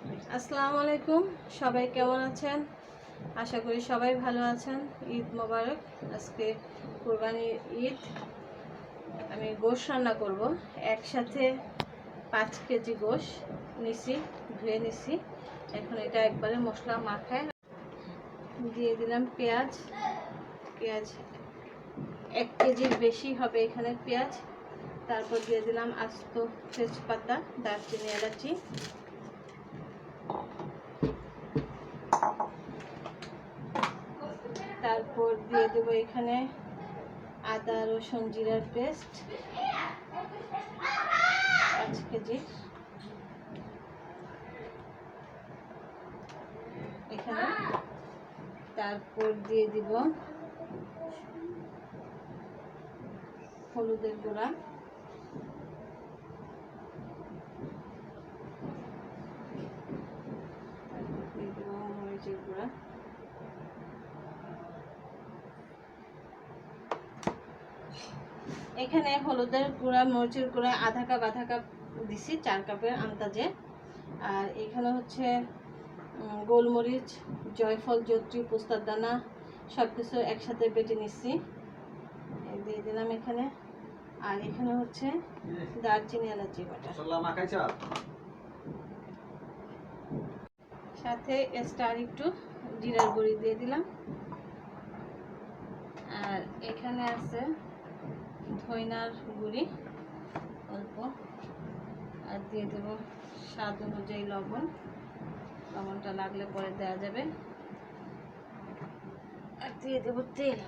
আসসালামু আলাইকুম। সবাই কেমন আছেন? আশা করি সবাই ভালো আছেন। ঈদ মোবারক। আজকে কোরবানির ঈদ। আমি গোশ রান্না করব। একসাথে পাঁচ কেজি গোশ নিছি, ধুয়ে নিছি। এখন এটা একবারে মশলা মাখায় দিয়ে দিলাম পেঁয়াজ। পেঁয়াজ এক কেজির বেশি হবে এখানে পেঁয়াজ। তারপর দিয়ে দিলাম আস্ত তেজপাতা, দারচিনি, এলাচি। তারপর দিয়ে দেব এখানে আদা, রসুন, জিরার পেস্ট। পাঁচ কেজি। এখানে। তারপর দিয়ে দিব হলুদের গুঁড়া তারপর দিয়ে দেবো মরিচের গুঁড়া এখানে হলুদের গুঁড়া মরিচের গুঁড়া আধা কাপ আধা কাপ দিছি চার কাপের আন্দাজে। আর এখানে হচ্ছে গোলমরিচ জয়ফল জত্রি পোস্তার দানা সব কিছু একসাথে বেটে নিচ্ছি দিয়ে দিলাম এখানে। আর এখানে হচ্ছে দারচিনি এলাচি বাটা। সাথে স্টার একটু জিরার গুঁড়ি দিয়ে দিলাম। আর এখানে আছে ধইনার গুঁড়ি, অল্প। আর দিয়ে দেব স্বাদ অনুযায়ী লবণ। লবণটা লাগলে পরে দেওয়া যাবে। আর দিয়ে দেব তেল।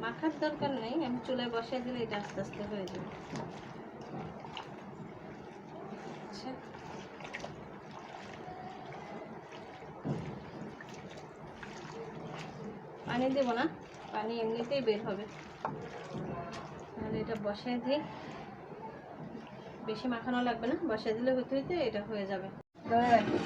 মাখার দরকার নেই, আমি চুলায় বসাই দিলে এটা আস্তে আস্তে হয়ে যাবে। আচ্ছা। পানি দেব না, পানি এমনিতেই বের হবে। তাহলে এটা বসাই দিই। বেশি মাখানো লাগবে না বসাই দিলে হইতে হইতে এটা হয়ে যাবে। ধরে রাখি।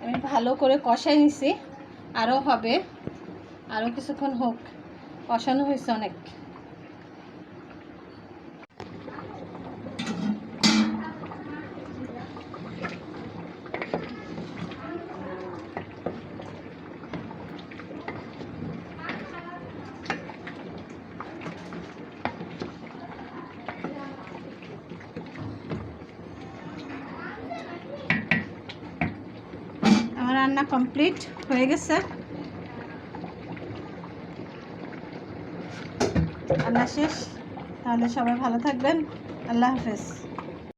আমি ভালো করে কষাই নিছি। আরও হবে। আরও কিছুক্ষণ হোক। কষানো হয়েছে অনেক। রান্না কমপ্লিট হয়ে গেছে। রান্না শেষ। তাহলে সবাই ভালো থাকবেন। আল্লাহ হাফেজ।